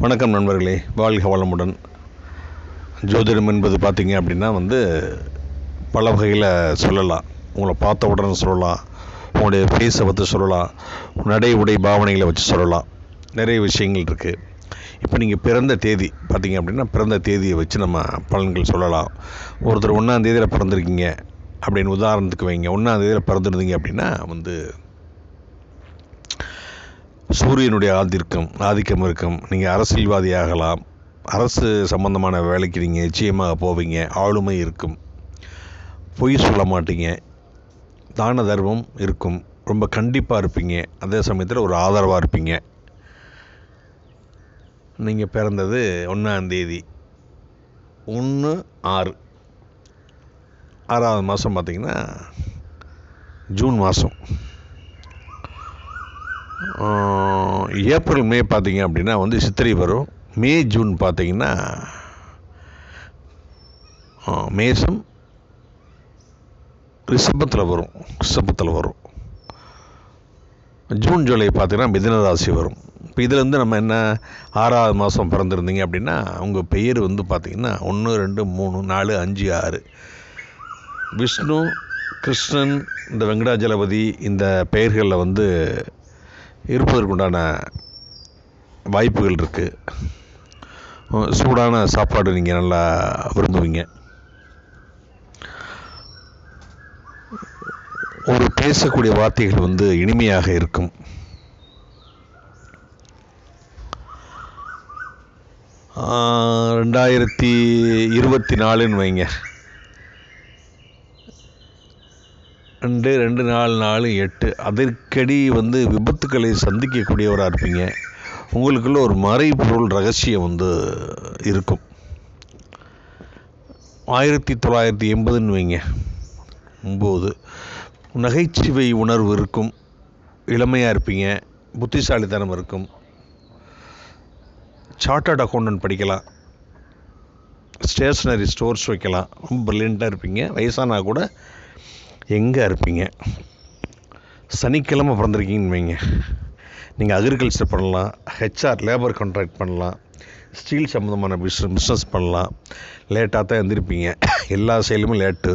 வணக்கம் நண்பர்களே. வாழ்க வளமுடன். ஜோதிடம் என்பது பார்த்தீங்க அப்படின்னா வந்து பல வகையில் சொல்லலாம். உங்களை பார்த்த உடனே சொல்லலாம். உங்களுடைய ஃபேஸை பற்றி சொல்லலாம். நடை உடை பாவனைகளை வச்சு சொல்லலாம். நிறைய விஷயங்கள் இருக்குது இப்போ நீங்கள் பிறந்த தேதி பார்த்தீங்க அப்படின்னா பிறந்த தேதியை வச்சு நம்ம பலன்கள் சொல்லலாம். ஒருத்தர் ஒன்றாம் தேதியில் பிறந்திருக்கீங்க அப்படின்னு உதாரணத்துக்கு வைங்க. ஒன்றாம் தேதியில் பிறந்திருந்தீங்க அப்படின்னா வந்து சூரியனுடைய ஆதிக்கம் ஆதிக்கம் இருக்கும். நீங்கள் அரசியல்வாதி ஆகலாம் அரசு சம்பந்தமான வேலைக்கு நீங்கள் நிச்சயமாக போவீங்க. ஆளுமை இருக்கும். பொய் சொல்ல மாட்டீங்க. தான தர்மம் இருக்கும். ரொம்ப கண்டிப்பாக இருப்பீங்க. அதே சமயத்தில் ஒரு ஆதரவாக இருப்பீங்க. நீங்கள் பிறந்தது ஒன்றாந்தேதி ஒன்று ஆறு. ஆறாவது மாதம் பார்த்திங்கன்னா ஜூன் மாதம் ஏப்ரல் மே பார்த்தீங்க அப்படின்னா வந்து சித்திரை வரும். மே ஜூன் பார்த்திங்கன்னா மேசம் ரிஷபத்தில் வரும். ரிஷபத்தில் வரும். ஜூன் ஜூலை பார்த்தீங்கன்னா மிதனராசி வரும். இப்போ இதுலேருந்து நம்ம என்ன ஆறாவது மாதம் பிறந்திருந்தீங்க அப்படின்னா உங்கள் பெயர் வந்து பார்த்திங்கன்னா ஒன்று ரெண்டு மூணு நாலு அஞ்சு ஆறு. விஷ்ணு கிருஷ்ணன் இந்த வெங்கடாஜலபதி இந்த பெயர்களில் வந்து இருப்பதற்குண்டான வாய்ப்புகள் இருக்குது சூடான சாப்பாடு நீங்கள் நல்லா விரும்புவீங்க. ஒரு பேசக்கூடிய வார்த்தைகள் வந்து இனிமையாக இருக்கும். ரெண்டாயிரத்தி இருபத்தி நாலுன்னு வைங்க. ரெண்டு ரெண்டு நாலு நாலு எட்டு. அதற்கடி வந்து விபத்துக்களை சந்திக்கக்கூடியவராக இருப்பீங்க. உங்களுக்குள்ள ஒரு மறைபொருள் ரகசியம் வந்து இருக்கும். ஆயிரத்தி தொள்ளாயிரத்தி எண்பதுன்னு வைங்க. ஒம்பது நகைச்சுவை உணர்வு இருக்கும். இளமையாக இருப்பீங்க. புத்திசாலித்தனம் இருக்கும். சார்ட்டர்ட் அக்கௌண்டன்ட் படிக்கலாம். ஸ்டேஷ்னரி ஸ்டோர்ஸ் வைக்கலாம். ரொம்ப ப்ரில்லியண்ட்டாக இருப்பீங்க. வயசானால் கூட எங்கே இருப்பீங்க? சனிக்கிழமை பிறந்திருக்கீங்கன்னு வைங்க. நீங்கள் அக்ரிகல்ச்சர் பண்ணலாம் ஹெச்ஆர் லேபர் கான்ட்ராக்ட் பண்ணலாம் ஸ்டீல் சம்மந்தமான பிஸ்னஸ் பிஸ்னஸ் பண்ணலாம். லேட்டாக தான் எழுந்திருப்பீங்க எல்லா செயலுமே லேட்டு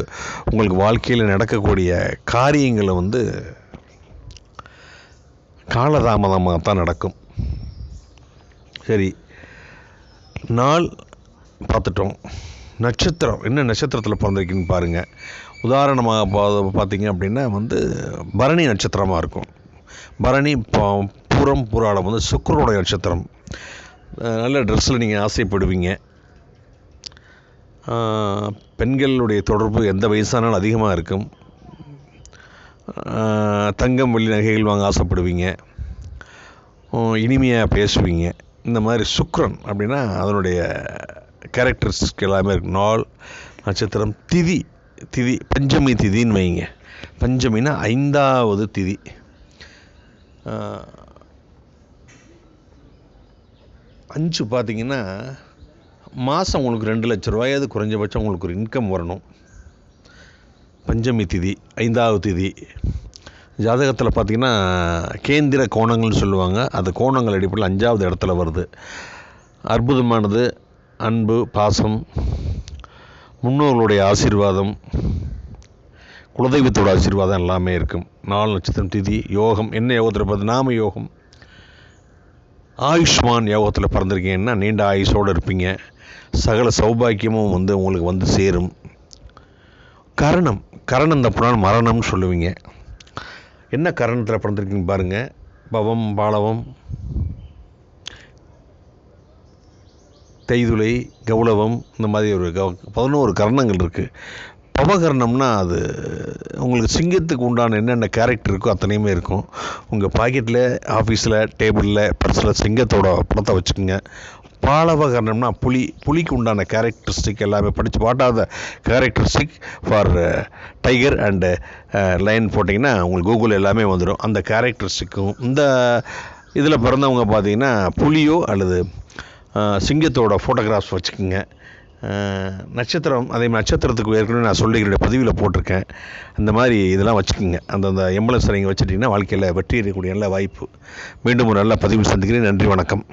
உங்களுக்கு வாழ்க்கையில் நடக்கக்கூடிய காரியங்களை வந்து காலதாமதமாக தான் நடக்கும். சரி நாள் பார்த்துட்டோம். நட்சத்திரம் என்ன நட்சத்திரத்தில் பிறந்திருக்குன்னு பாருங்கள் உதாரணமாக பா பார்த்தீங்க அப்படின்னா வந்து பரணி நட்சத்திரமாக இருக்கும். பரணி ப- பூரம் வந்து சுக்கரனுடைய நட்சத்திரம். நல்ல ட்ரெஸ்ஸில் நீங்கள் ஆசைப்படுவீங்க. பெண்களுடைய தொடர்பு எந்த வயசானாலும் அதிகமாக இருக்கும். தங்கம் வெள்ளி நகைகள் வாங்க ஆசைப்படுவீங்க. இனிமையாக பேசுவீங்க. இந்த மாதிரி சுக்ரன் அப்படின்னா அதனுடைய கேரக்டரிஸ்டிக் எல்லாமே இருக்கும் நாள் நட்சத்திரம் திதி திதி பஞ்சமி திதின்னு வைங்க. பஞ்சமினா ஐந்தாவது திதி. அஞ்சு பார்த்தீங்கன்னா மாதம் உங்களுக்கு ரெண்டு லட்ச ரூபாயாவது குறைஞ்சபட்சம் உங்களுக்கு ஒரு இன்கம் வரணும். பஞ்சமி திதி ஐந்தாவது திதி. ஜாதகத்தில் பார்த்திங்கன்னா கேந்திர கோணங்கள்னு சொல்லுவாங்க. அந்த கோணங்கள் அடிப்படையில் அஞ்சாவது இடத்துல வருது. அற்புதமானது அன்பு பாசம் முன்னோர்களுடைய ஆசீர்வாதம் குலதெய்வத்தோட ஆசீர்வாதம் எல்லாமே இருக்கும். நாலு நட்சத்திரம் திதி யோகம். என்ன யோகத்தில் பார்த்து நாம யோகம். ஆயுஷ்மான் யோகத்தில் பிறந்திருக்கீங்கன்னா நீண்ட ஆயுஷோடு இருப்பீங்க. சகல சௌபாக்கியமும் வந்து உங்களுக்கு வந்து சேரும். கரணம். கரணம் தப்புனால் மரணம்னு சொல்லுவீங்க. என்ன கரணத்தில் பிறந்திருக்கீங்க பாருங்கள் பவம் பாலவம். தைதுளை கௌளவம் இந்த மாதிரி ஒரு கவ பதினோரு கரணங்கள் இருக்குது பவகரணம்னா அது உங்களுக்கு சிங்கத்துக்கு உண்டான என்னென்ன கேரக்டர் இருக்கோ அத்தனையுமே இருக்கும். உங்கள் பாக்கெட்டில் ஆஃபீஸில் டேபிளில் பர்ஸில் சிங்கத்தோட படத்தை வச்சுக்கோங்க. பாலவகரணம்னா புலி புலிக்கு உண்டான கேரக்டரிஸ்டிக் எல்லாமே படித்து பாட்டாத characteristic for tiger and line போட்டிங்கன்னா உங்களுக்கு கூகுள் எல்லாமே வந்துடும் அந்த கேரக்டரிஸ்டிக்கும் இந்த இதில் பிறந்தவங்க பார்த்தீங்கன்னா புலியோ அல்லது சிங்கத்தோட ஃபோட்டோகிராஃப்ஸ் வச்சுக்கோங்க. நட்சத்திரம் அதே நட்சத்திரத்துக்கு ஏற்கனவே நான் சொல்லிக்கிற பதிவில் போட்டிருக்கேன். அந்த மாதிரி இதெல்லாம் வச்சுக்கோங்க. அந்தந்த எம்பளன்ஸ் நீங்கள் வச்சுட்டிங்கன்னா வாழ்க்கையில் வெற்றி இருக்கக்கூடிய நல்ல வாய்ப்பு. மீண்டும் ஒரு நல்ல பதிவு சந்திக்கிறேன். நன்றி வணக்கம்.